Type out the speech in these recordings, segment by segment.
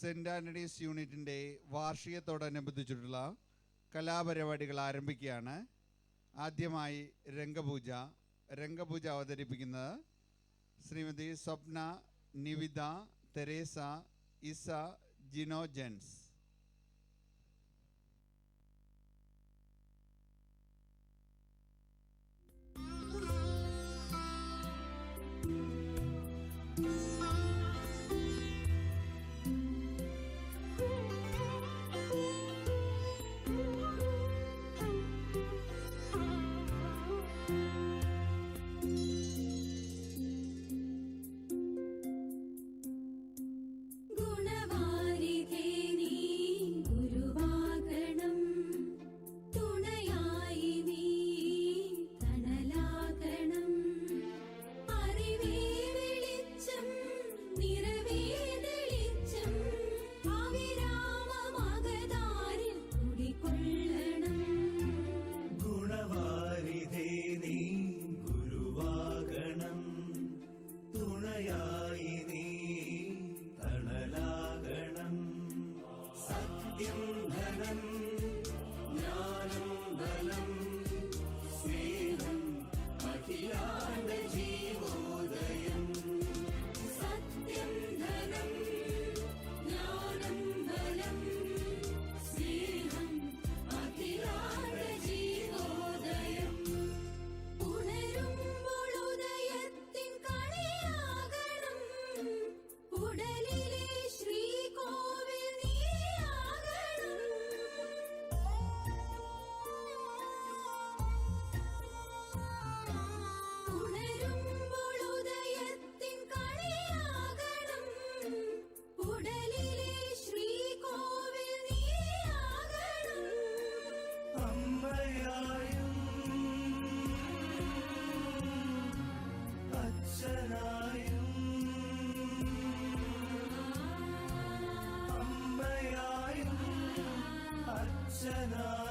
Saint Antony's യൂണിറ്റിന്റെ വാർഷികത്തോടനുബന്ധിച്ചിട്ടുള്ള കലാപരിപാടികൾ ആരംഭിക്കുകയാണ്. ആദ്യമായി രംഗപൂജ. രംഗപൂജ അവതരിപ്പിക്കുന്നത് Shrimati Swapna Nivitha Teresa Isa Jino gents. sana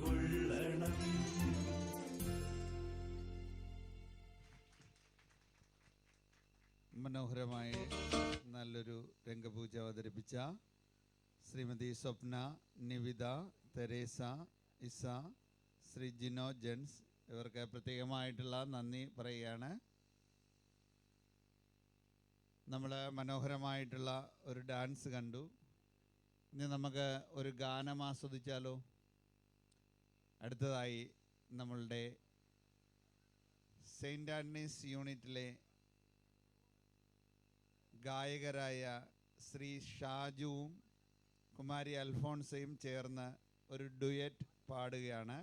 കുടികൊള്ളണം. മനോഹരമായി നല്ലൊരു രംഗപൂജ അവതരിപ്പിച്ച ശ്രീമതി സ്വപ്ന നിവിത തെരേസ ഇസ ശ്രീ ജിനോ ജെൻസ് ഇവർക്ക് പ്രത്യേകമായിട്ടുള്ള നന്ദി പറയുകയാണ്. നമ്മൾ മനോഹരമായിട്ടുള്ള ഒരു ഡാൻസ് കണ്ടു. ഇനി നമുക്ക് ഒരു ഗാനം ആസ്വദിച്ചാലോ? അടുത്തതായി നമ്മളുടെ സെയിന്റ് ആൻഡ്രീസ് യൂണിറ്റിലെ ഗായകരായ ശ്രീ ഷാജുവും കുമാരി അൽഫോൺസയും ചേർന്ന് ഒരു ഡുയറ്റ് പാടുകയാണ്.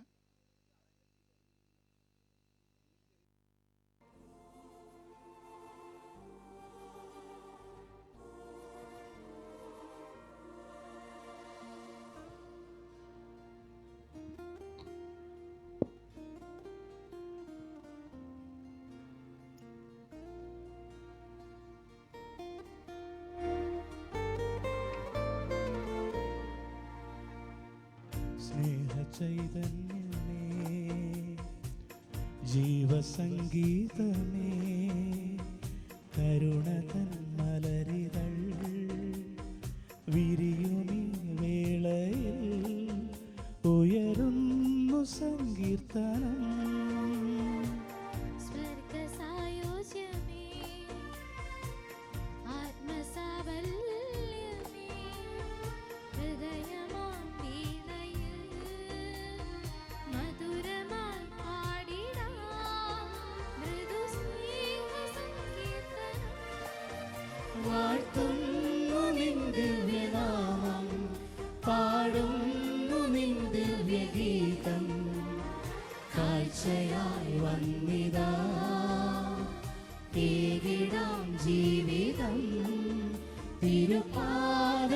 സ്നേഹചൈതന്യമേ ജീവസംഗീതമേ കരുണ മലരിതൾ തിരുപാദ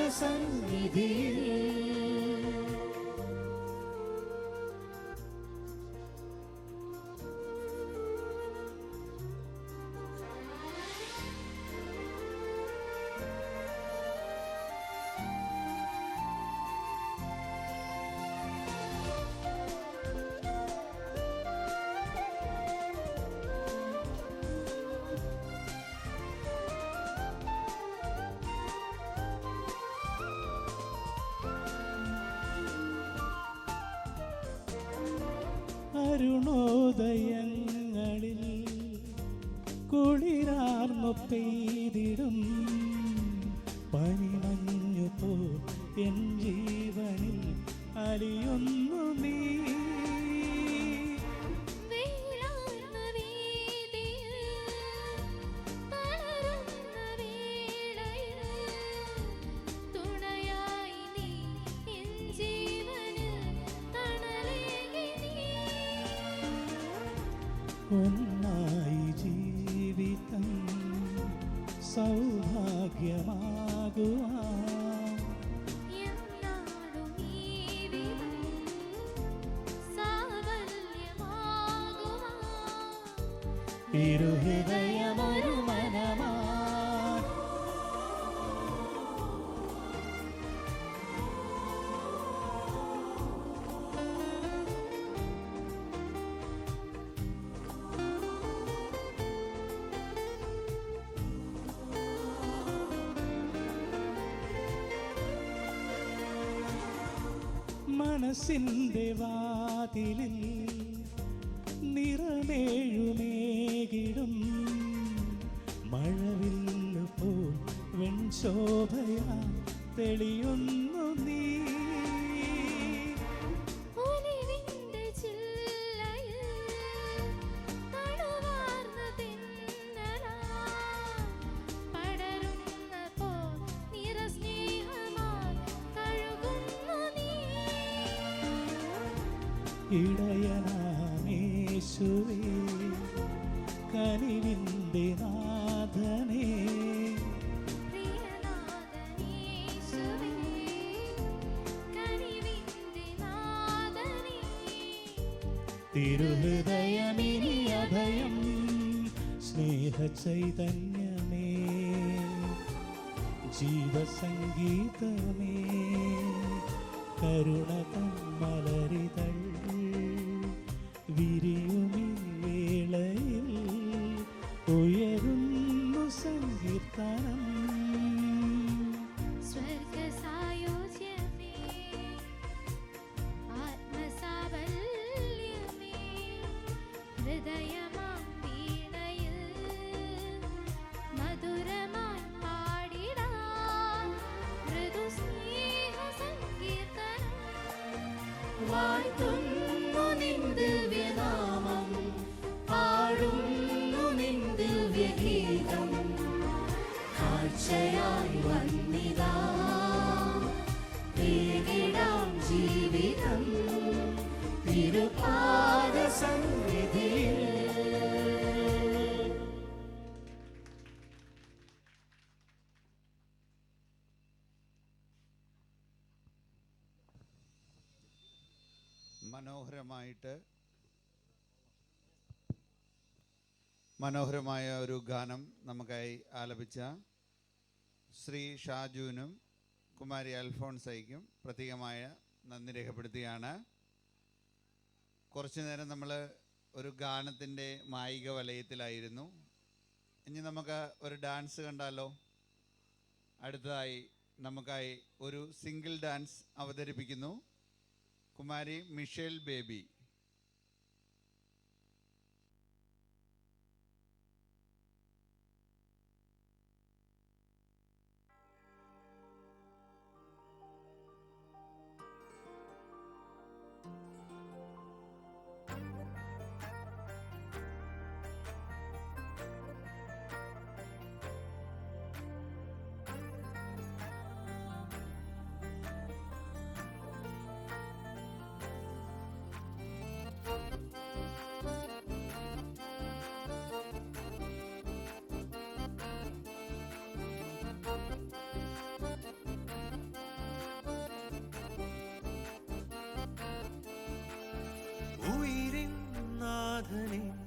Yeah. മനസ്സിന്റെ വാതിലിൽ ഇടയനാമേശുവേ കനിവിന്റെ നാഥനേ. തിരുഹൃദയമിനി അഭയം സ്നേഹചൈതന്യമേ. ജീവസംഗീതമേ കരുണ മലരിതൾ മനോഹരമായിട്ട് മനോഹരമായ ഒരു ഗാനം നമുക്കായി ആലപിച്ച ശ്രീ ഷാജുവിനും കുമാരി അൽഫോൺസയ്ക്കും പ്രത്യേകമായ നന്ദി രേഖപ്പെടുത്തിയാണ്. കുറച്ചു നേരം നമ്മൾ ഒരു ഗാനത്തിന്റെ മായിക വലയത്തിലായിരുന്നു. ഇനി നമുക്ക് ഒരു ഡാൻസ് കണ്ടാലോ? അടുത്തതായി നമുക്കായി ഒരു സിംഗിൾ ഡാൻസ് അവതരിപ്പിക്കുന്നു. Kumari Michelle Baby. ഉയരും നാഥനെ.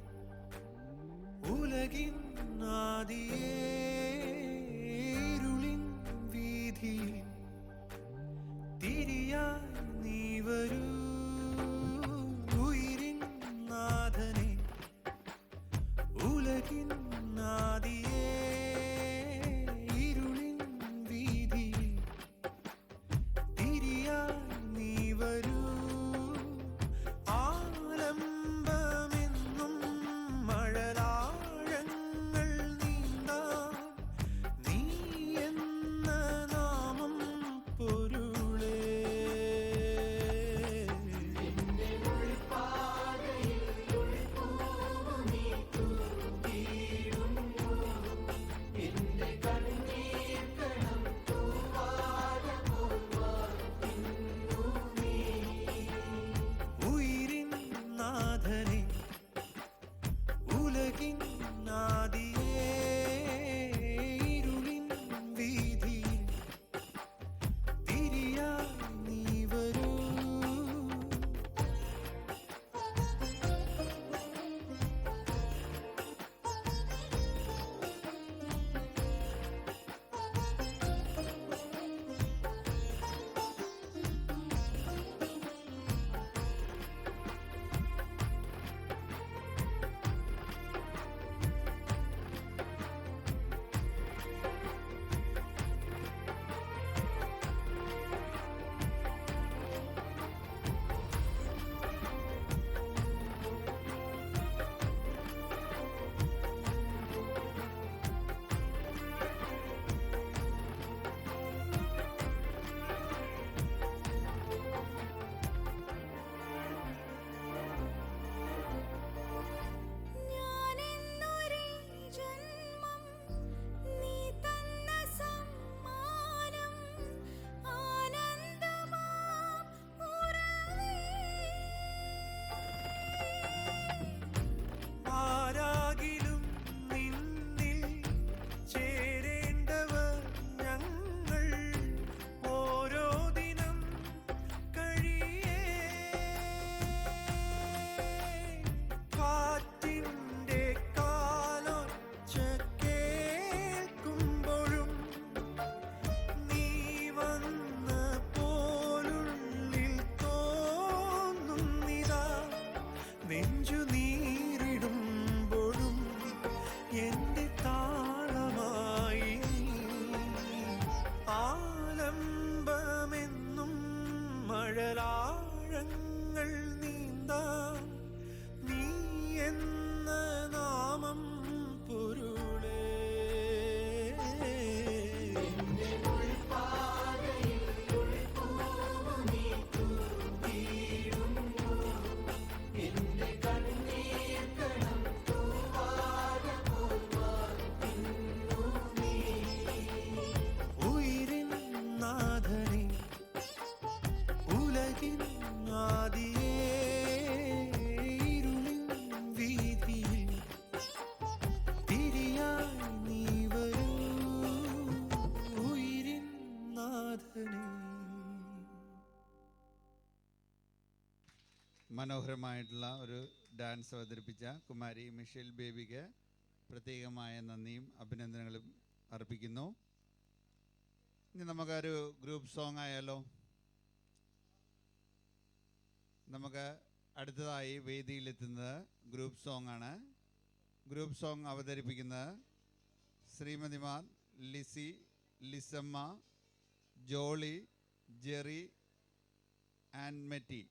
മനോഹരമായിട്ടുള്ള ഒരു ഡാൻസ് അവതരിപ്പിച്ച കുമാരി മിഷേൽ ബേബിക്ക് പ്രത്യേകമായ നന്ദിയും അഭിനന്ദനങ്ങളും അർപ്പിക്കുന്നു. ഇനി നമുക്കൊരു ഗ്രൂപ്പ് സോങ് ആയാലോ? നമുക്ക് അടുത്തതായി വേദിയിലെത്തുന്നത് ഗ്രൂപ്പ് സോങ് ആണ്. ഗ്രൂപ്പ് സോങ് അവതരിപ്പിക്കുന്നത് ശ്രീമതിമാർ Lissy Lissamma Jolly Jerry and Metty.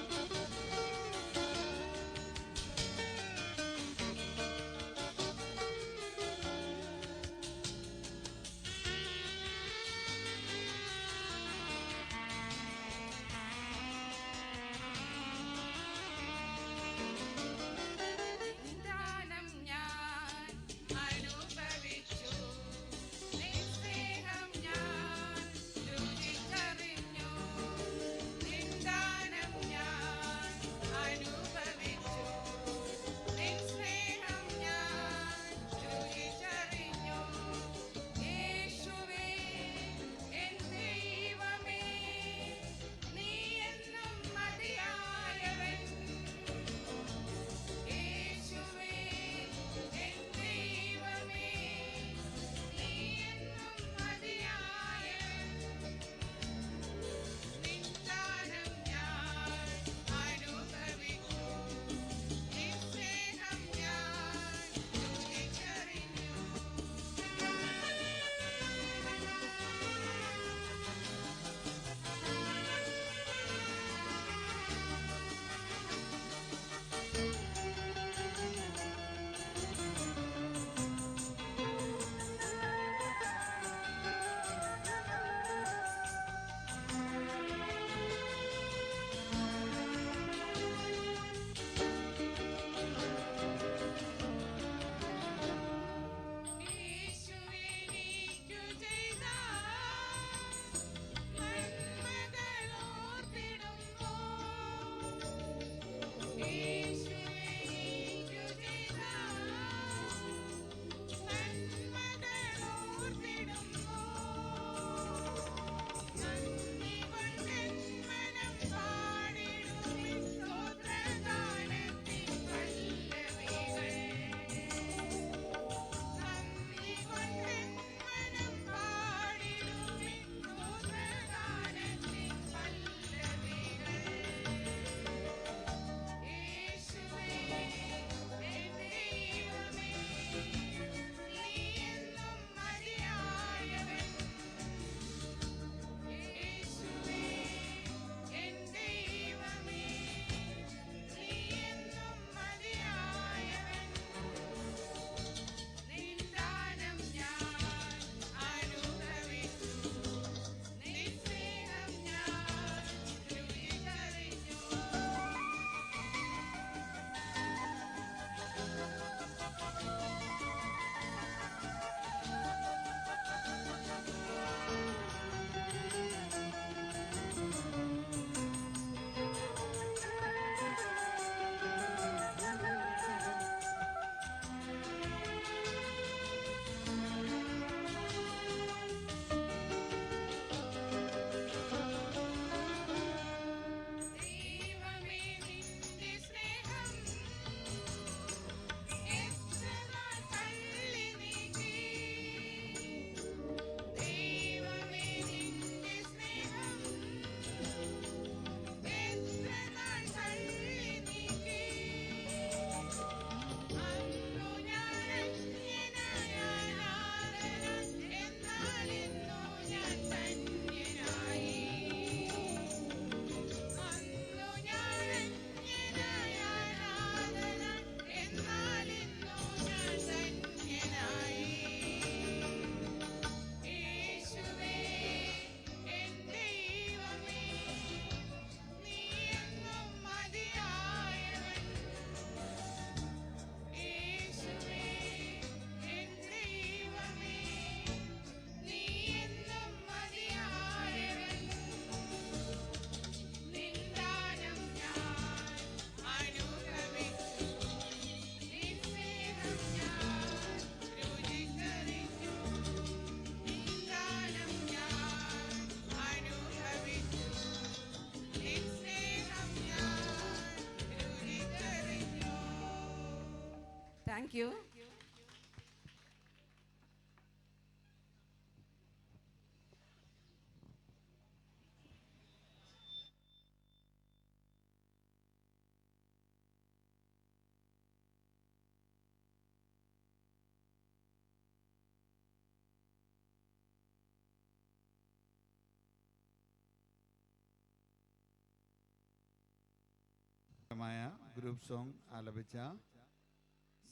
Maya group song ആലപിച്ച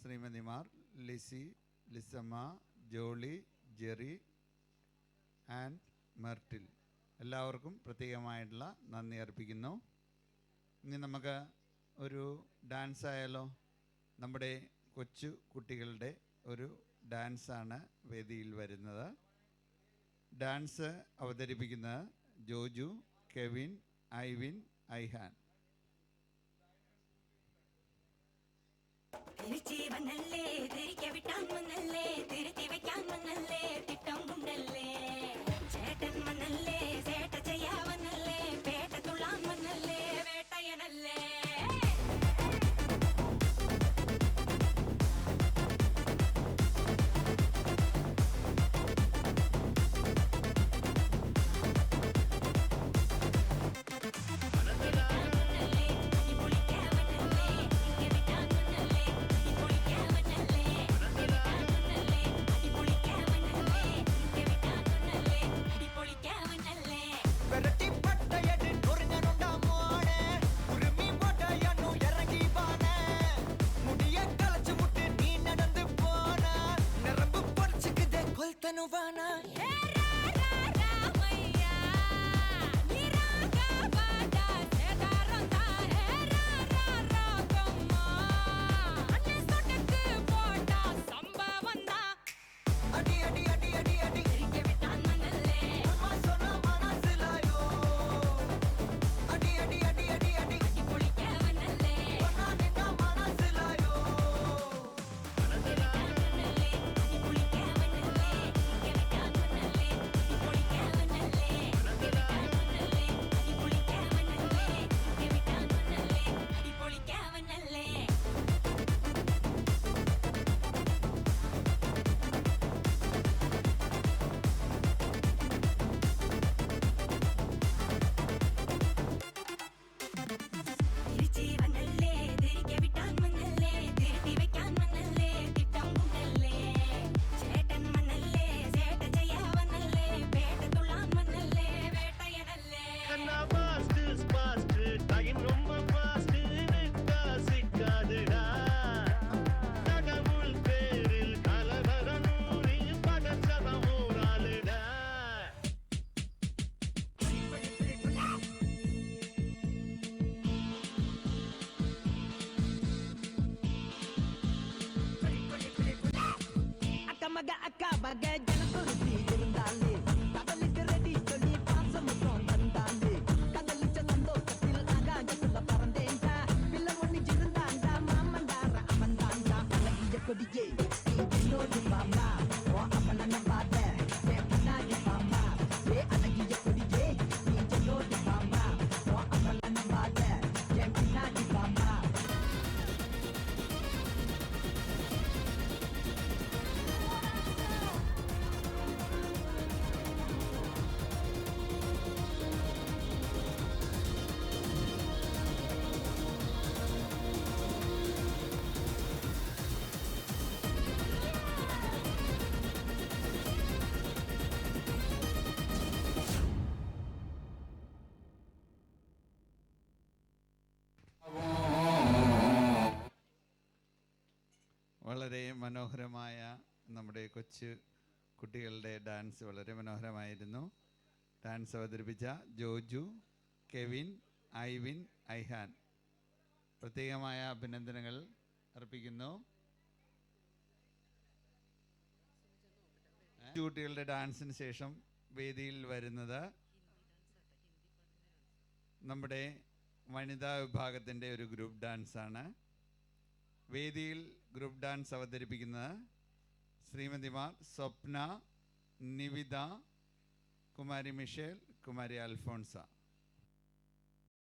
ശ്രീമതിമാർ Lissy Lissamma Jolly Jerry and Myrtle. എല്ലാവർക്കും പ്രത്യേകമായിട്ടുള്ള നന്ദി അർപ്പിക്കുന്നു. ഇനി നമുക്ക് ഒരു ഡാൻസ് ആയാലോ? നമ്മുടെ കൊച്ചു കുട്ടികളുടെ ഒരു ഡാൻസാണ് വേദിയിൽ വരുന്നത്. ഡാൻസ് അവതരിപ്പിക്കുന്നത് ജോജു കെവിൻ ഐവിൻ ഐഹാൻ. ചേട്ടൻ വന്നല്ലേ nos va. I get വളരെ മനോഹരമായ നമ്മുടെ കൊച്ചു കുട്ടികളുടെ ഡാൻസ് വളരെ മനോഹരമായിരുന്നു. ഡാൻസ് അവതരിപ്പിച്ച ജോജു കെവിൻ ഐവിൻ ഐഹാൻ. പ്രത്യേകമായ അഭിനന്ദനങ്ങൾ അർപ്പിക്കുന്നു. കുട്ടികളുടെ ഡാൻസിന് ശേഷം വേദിയിൽ വരുന്നത് നമ്മുടെ വനിതാ വിഭാഗത്തിന്റെ ഒരു ഗ്രൂപ്പ് ഡാൻസാണ്. വേദിയിൽ ഗ്രൂപ്പ് ഡാൻസ് അവതരിപ്പിക്കുന്നത് ശ്രീമതിമാർ സ്വപ്ന നിവിത കുമാരി മിഷേൽ കുമാരി അൽഫോൺസ.